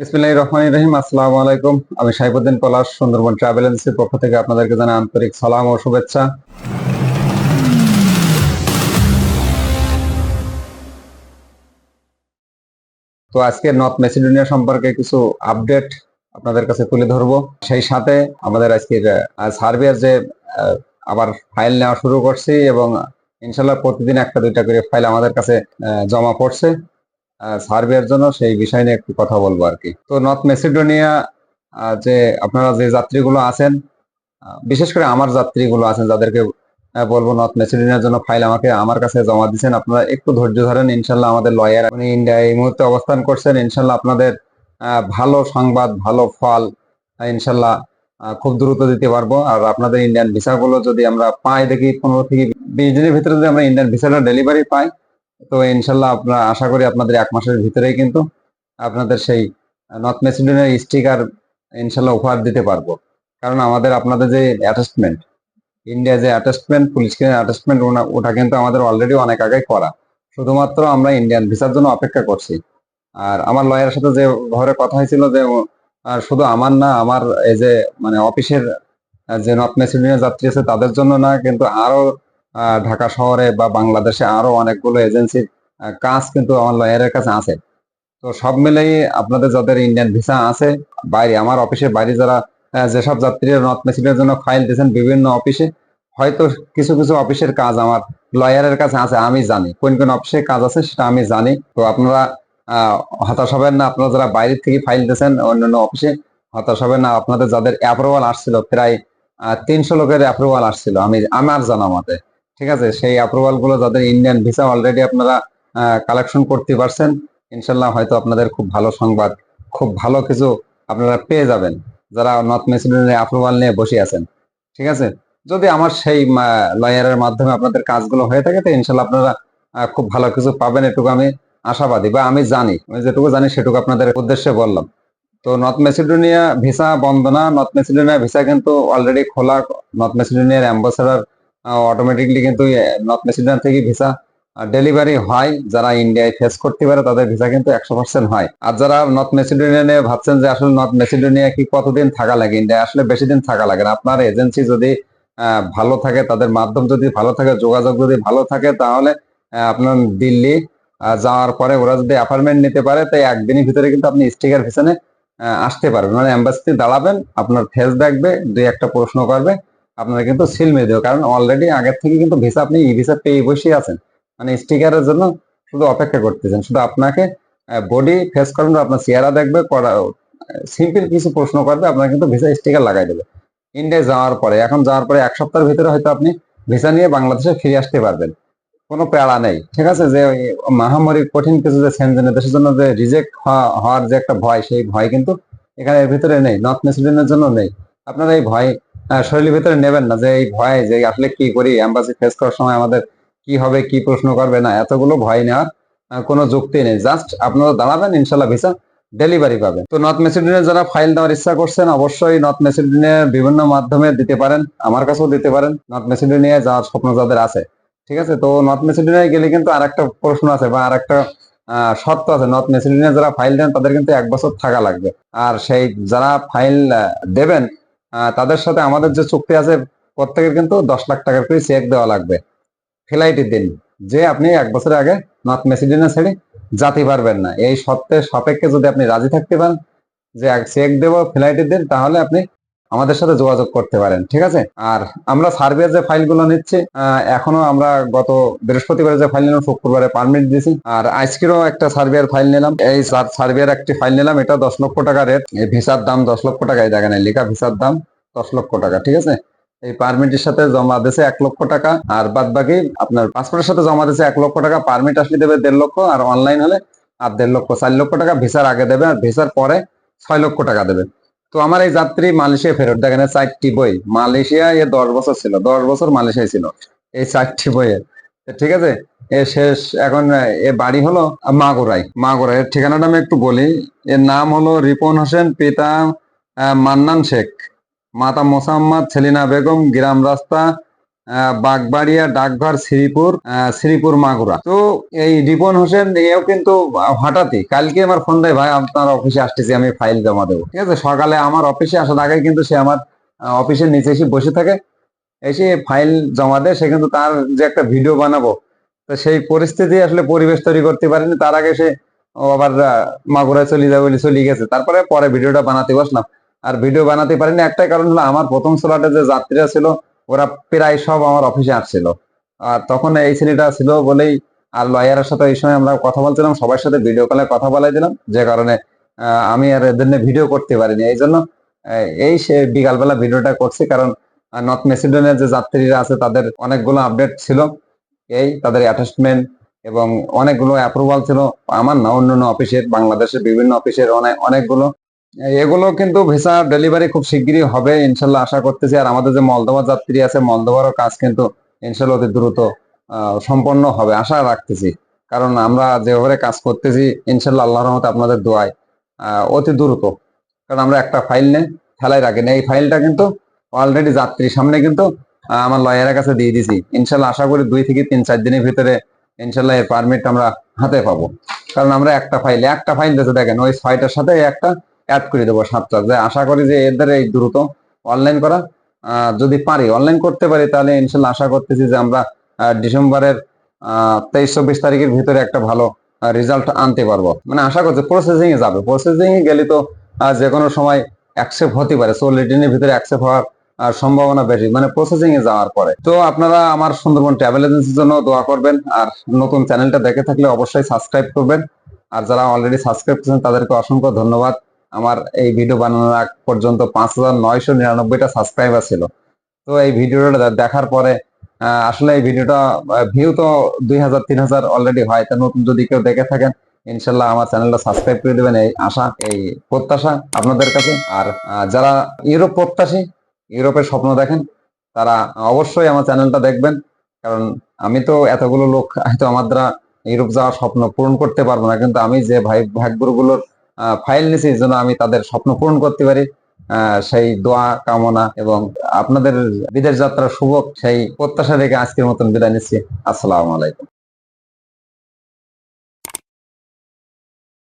বিসমিল্লাহির রহমানির রহিম, আসসালামু আলাইকুম। আমি সাইবুদ্দিন পলাশ, সুন্দরবন ট্রাভেল এজেন্সির পক্ষ থেকে আপনাদেরকে জানাই আন্তরিক সালাম ও শুভেচ্ছা। তো আজকে নর্থ মেসিডোনিয়া সম্পর্কে কিছু আপডেট আপনাদের কাছে তুলে ধরবো। সেই সাথে আমাদের আজকের সার্বিয়ার যে আবার ফাইল নেওয়া শুরু করছি এবং ইনশাল্লাহ প্রতিদিন একটা দুইটা করে ফাইল আমাদের কাছে জমা পড়ছে। সার্বিয়ার জন্য সেই বিষয় নিয়ে একটু কথা বলব আর কি। তো নর্থ মেসিডোনিয়া যে আপনারা যে যাত্রীগুলো আছেন বিশেষ করে আমার যাত্রীগুলো আছেন, যাদেরকে বলব নর্থ মেসিডোনিয়ার জন্য ফাইল আমাকে, আমার কাছে জমা দিচ্ছেন আপনারা একটু ধৈর্য ধরেন, ইনশাল্লাহ আমাদের লয়ার উনি ইন্ডিয়ায় এই মুহূর্তে অবস্থান করছেন, ইনশাল্লাহ আপনাদের ভালো সংবাদ, ভালো ফল ইনশাল্লাহ খুব দ্রুত দিতে পারব। আর আপনাদের ইন্ডিয়ান ভিসাগুলো যদি আমরা পাই দেখি, পনেরো থেকে বিশ দিনের ভিতরে যদি আমরা ইন্ডিয়ান ভিসাটা ডেলিভারি পাই তো ইনশাল্লাহ আপনারা আশা করি আপনাদের এক মাসের ভিতরেই কিন্তু আপনাদের সেই নর্থ মেসিডোনিয়ার স্টিকার ইনশাল্লাহ উপহার দিতে পারব। কারণ আমাদের আপনাদের যে অ্যাটাচমেন্ট ইন্ডিয়া যে অ্যাটাচমেন্ট পুলিশ অ্যাটাচমেন্ট ওটা কিন্তু আমাদের অলরেডি অনেক আগে করা। শুধুমাত্র আমরা ইন্ডিয়ান ভিসার জন্য অপেক্ষা করছি। আর আমার লয়ারের সাথে যে ঘরে কথা হয়েছিল যে আহ, শুধু আমার না আমার এই যে মানে অফিসের যে নর্থ মেসিডোনিয়া যাত্রী আছে তাদের জন্য না কিন্তু আরও ঢাকা শহরে বা বাংলাদেশে আরও অনেকগুলো এজেন্সির কাজ কিন্তু আমার লয়ারের কাছে আছে। তো সব মিলেই আপনাদের যাদের ইন্ডিয়ান ভিসা আছে, বাইরে, আমার অফিসের বাইরে যারা যেসব যাত্রীরা নর্থ মেসিডের জন্য ফাইল দিয়েছেন বিভিন্ন অফিসে হয়তো কিছু কিছু অফিসের কাজ আমার লয়ারের কাছে আছে, আমি জানি। কোন কোন অফিসে কাজ আছে সেটা আমি জানি। তো আপনারা হতাশ হবেন না, আপনারা যারা বাইরে থেকে ফাইল দিয়েছেন অন্যান্য অফিসে হতাশ হবেন না, আপনাদের যাদের অ্যাপ্রুভাল আসছিল, প্রায় তিনশো লোকের অ্যাপ্রুভাল আসছিল, আমি, আমার জানা মতে ঠিক আছে? সেই অ্যাপ্রুভালগুলো যাদের ইন্ডিয়ান ভিসা অলরেডি আপনারা কালেকশন করতে পারছেন, ইনশাল্লাহ হয়তো আপনাদের খুব ভালো সংবাদ, খুব ভালো কিছু আপনারা পেয়ে যাবেন, যারা নর্থ মেসিডোনিয়ার অ্যাপ্রুভাল নিয়ে বসে আছেন, ঠিক আছে? যদি আমার সেই লয়ারের মাধ্যমে আপনাদের কাজগুলো হয়ে থাকে, তো ইনশাল্লাহ আপনারা খুব ভালো কিছু পাবেন, এটুকু আমি আশাবাদী বা আমি জানি, আমি যেটুকু জানি সেটুকু আপনাদের উদ্দেশ্যে বললাম। তো নর্থ মেসিডোনিয়া ভিসা বন্ধ না নর্থ মেসিডোনিয়া ভিসা কিন্তু অলরেডি খোলা নর্থ মেসিডোনিয়ার অ্যাম্বাসাডার অটোমেটিকলি কিন্তু নর্থ মেসিডোনিয়া থেকে ভিসা ডেলিভারি হয়। যারা ইন্ডিয়ায় ফেস করতে পারে, তাদের ভিসা কিন্তু একশো পার্সেন্ট হয়। আর যারা নর্থ মেসিডোনিয়া নিয়ে ভাবছেন যে আসলে নর্থ মেসিডোনিয়া কি কতদিন থাকা লাগে? ইন্ডিয়া আসলে বেশি দিন থাকা লাগে না। আপনার এজেন্সি যদি ভালো থাকে, তাদের মাধ্যম যদি ভালো থাকে, যোগাযোগ যদি ভালো থাকে, তাহলে আপনার দিল্লি যাওয়ার পরে ওরা যদি অ্যাপার্টমেন্ট নিতে পারে, তাই একদিনের ভিতরে কিন্তু আপনি স্টিকার ভিসানে আসতে পারবেন। মানে অ্যাম্বাসিতে দাঁড়াবেন, আপনার ফেস দেখবে, দুই একটা প্রশ্ন করবে আপনারা কিন্তু সিল মেরে দেবে। কারণ অলরেডি আগের থেকে কিন্তু ভিসা আপনি ই ভিসা পেয়ে বসে আছেন। মানে স্টিকারের জন্য শুধু অপেক্ষা করতেছেন। শুধু আপনাকে বডি ফেস করানো আপনার চেহারা দেখবে, করা সিম্পল কিছু প্রশ্ন করবে, আপনার কিন্তু ভিসা স্টিকার লাগাই দেবে। ইন্ডিয়ায় যাওয়ার পরে, এখন যাওয়ার পরে এক সপ্তাহের ভিতরে হয়তো আপনি ভিসা নিয়ে বাংলাদেশে ফিরে আসতে পারবেন। কোনো প্যারা নেই। ঠিক আছে? যে মহামারীর কঠিন কিছু যে সেনজেনে দেশের জন্য যে রিজেক্ট হওয়ার যে একটা ভয়, সেই ভয় কিন্তু এখানে ভিতরে নেই। নর্থ মেসিডেনের জন্য নেই। আপনারা এই ভয় শরীরের ভিতরে নেবেন না যে এই ভয় যে আসলে কি করি অ্যাম্বাসি ফেস করার সময় আমাদের কি হবে, কি প্রশ্ন করবে, না, এতগুলো ভয় নেওয়ার কোনো যুক্তি নেই। জাস্ট আপনারা দাঁড়াবেন, ইনশাল্লাহ ভিসা ডেলিভারি পাবেন। তো নর্থ মেসিডোনিয়া যারা ফাইল দেওয়ার ইচ্ছা করছেন, অবশ্যই নর্থ মেসিডোনিয়ার বিভিন্ন মাধ্যমে দিতে পারেন, আমার কাছেও দিতে পারেন। নর্থ মেসিডোনিয়া যাওয়ার স্বপ্ন যাদের আছে, ঠিক আছে? তো নর্থ মেসিডোনিয়া গেলে কিন্তু আর একটা প্রশ্ন আছে বা আর একটা শর্ত আছে। নর্থ মেসিডোনিয়া যারা ফাইল দেন, তাদের কিন্তু এক বছর থাকা লাগবে। আর সেই যারা ফাইল দেবেন তাদের সাথে আমাদের যে চুক্তি আছে, প্রত্যেকের কিন্তু দশ লাখ টাকার করে চেক দেওয়া লাগবে। ফ্লাইটের দিন, যে আপনি এক বছর আগে নর্থ মেসিডোনিয়া ছেড়ে যাতে পারবেন না। এই সত্ত্বের সাপেক্ষে যদি আপনি রাজি থাকতে পারেন, যে চেক দেবো ফ্লাইটের দিন, তাহলে আপনি আমাদের সাথে যোগাযোগ করতে পারেন, ঠিক আছে? আর আমরা সার্ভের যে ফাইলগুলো নিচ্ছি এখনও আমরা গত বৃহস্পতিবার যে ফাইল নিলাম, শুক্রবারে পারমিট দিয়েছি। আর আজকেরও একটা সার্ভের ফাইল নিলাম। এই সার্ভের একটি ফাইল নিলাম, এটা দশ লক্ষ টাকা রেট। এই ভিসার দাম দশ লক্ষ টাকা, এই এই লেখা ভিসার দাম দশ লক্ষ টাকা, ঠিক আছে? এই পারমিটের সাথে জমা দিয়েছে এক লক্ষ টাকা, আর বাদ বাকি আপনার পাসপোর্টের সাথে জমা দিয়েছে এক লক্ষ টাকা, পারমিট আসলে দেবে দেড় লক্ষ, আর অনলাইন হলে আর দেড় লক্ষ, চার লক্ষ টাকা ভিসার আগে দেবে, আর ভিসার পরে ছয় লক্ষ টাকা দেবে। তো আমার এই যাত্রী মালয়েশিয়া ফেরত। দেখেন চারটি বই। মালয়েশিয়া এ দশ বছর ছিল, দশ বছর মালয়েশিয়ায় ছিল এই চারটি বইয়ের। ঠিক আছে, এ শেষ, এখন এ বাড়ি হলো মাগুরাই। মাগুরাই এর ঠিকানাটা আমি একটু বলি। এর নাম হলো রিপন হোসেন, পিতা মান্নান শেখ। মাতা মোসাম্মদ, সেলিনা বেগম, গ্রাম রাস্তা বাগবাড়িয়া, ডাকঘর, শ্রীপুর শ্রীপুর, মাগুরা। তো এই রিপন হোসেন, এও কিন্তু হঠাৎই, কালকে আমার ফোন দেয়, ভাই, আপনার অফিসে আসতেছি, আমি ফাইল জমা দেবো। ঠিক আছে? সকালে আমার অফিসে আসার আগে কিন্তু সে আমার অফিসের নিচে এসে বসে থাকে। এসে ফাইল জমা দেয়, সে কিন্তু তার যে একটা ভিডিও বানাবো, তো সেই পরিস্থিতি আসলে পরিবেশ তৈরি করতে পারেনি। তার আগে সে আবার মাগুরায় চলে যাবে বলে চলে গেছে। তারপরে পরে ভিডিওটা বানাতে বসলাম। আর ভিডিও বানাতে পারিনি, একটাই কারণ হলো আমার প্রথম স্লটে যে যাত্রীরা ছিল ওরা প্রায় সব আমার অফিসে আসছিল। আর তখন এই ছেলেটা ছিল বলেই আর লয়ারের সাথে এই সময় আমরা কথা বলছিলাম, সবার সাথে ভিডিও কলে কথা বলাই দিলাম, যে কারণে আমি আর এদের ভিডিও করতে পারিনি। এই জন্য এই সে বিকালবেলা ভিডিওটা করছি, কারণ নর্থ মেসিডোনিয়ার যে যাত্রীরা আছে, তাদের অনেকগুলো আপডেট ছিল। এই তাদের অ্যাটাচমেন্ট এবং অনেকগুলো অ্যাপ্রুভাল ছিল। আমার না অন্য অন্য অফিসের বাংলাদেশের বিভিন্ন অফিসের অনেক অনেকগুলো। এগুলো কিন্তু ভিসা ডেলিভারি খুব শিগগিরই হবে, ইনশাল্লাহ আশা করতেছি। আর আমাদের যে মলদোবা যাত্রী আছে মলদোবারও কাজ কিন্তু ইনশাল্লাহ অতি দ্রুত সম্পন্ন হবে, আশা রাখতেছি। কারণ আমরা যেভাবে কাজ করতেছি, ইনশাল্লাহ আল্লাহর রহমতে আপনাদের দোয়ায় অতি দ্রুত। কারণ আমরা একটা ফাইল নেই ফেলাই রাখি না এই ফাইলটা কিন্তু অলরেডি যাত্রীর সামনে কিন্তু আমার লয়ারের কাছে দিয়ে দিছি। ইনশাল্লাহ আশা করি দুই থেকে তিন, চার দিনের ভিতরে ইনশাল্লাহ এর পারমিট আমরা হাতে পাবো। কারণ আমরা একটা ফাইল একটা ফাইল দেখেন, ওই ছয়টার সাথে একটা অ্যাড করে দেবো সাতটা। যে আশা করি যে এদের এই দ্রুত অনলাইন করা। যদি পারি অনলাইন করতে পারি তাহলে ইনশাল্লাহ আশা করতেছি যে আমরা ডিসেম্বরের তেইশ চব্বিশ তারিখের ভিতরে একটা ভালো রেজাল্ট আনতে পারব। মানে আশা করছি প্রসেসিং এ যাবে। প্রসেসিং এ গেলে তো যে কোনো সময় অ্যাকসেপ্ট হতে পারে। চল্লিশ দিনের ভিতরে অ্যাকসেপ্ট হওয়ার আহ, সম্ভাবনা বেশি। মানে প্রসেসিং এ যাওয়ার পরে। তো আপনারা আমার সুন্দরবন ট্রাভেল এজেন্সির জন্য দোয়া করবেন। আর নতুন চ্যানেলটা দেখে থাকলে অবশ্যই সাবস্ক্রাইব করবেন। আর যারা অলরেডি সাবস্ক্রাইব করেছেন তাদেরকে অসংখ্য ধন্যবাদ। আমার এই ভিডিও বানানোর আগ পর্যন্ত পাঁচ হাজার নয়শো নিরানব্বইটা সাবস্ক্রাইবার ছিল। তো এই ভিডিওটা দেখার পরে আসলে এই ভিডিওটা ভিউ তো দুই হাজার, তিন হাজার অলরেডি হয়। তা নতুন যদি কেউ দেখে থাকেন, ইনশাল্লাহ আমার চ্যানেলটা সাবস্ক্রাইব করে দেবেন। এই আশা, এই প্রত্যাশা আপনাদের কাছে। আর যারা ইউরোপ প্রত্যাশী, ইউরোপের স্বপ্ন দেখেন, তারা অবশ্যই আমার চ্যানেলটা দেখবেন। কারণ আমি তো এতগুলো লোক, হয়তো আমার দ্বারা ইউরোপ যাওয়ার স্বপ্ন পূরণ করতে পারব না। কিন্তু আমি যে ভাই ভাগ্যগুলোর ফাইল নিছি যেন আমি তাদের স্বপ্ন পূরণ করতে পারি। সেই দোয়া, কামনা এবং আপনাদের বিদেশ যাত্রা শুভ, সেই প্রত্যাশা রেখে আজকের মতন বিদায় নিচ্ছি। আসসালামু আলাইকুম।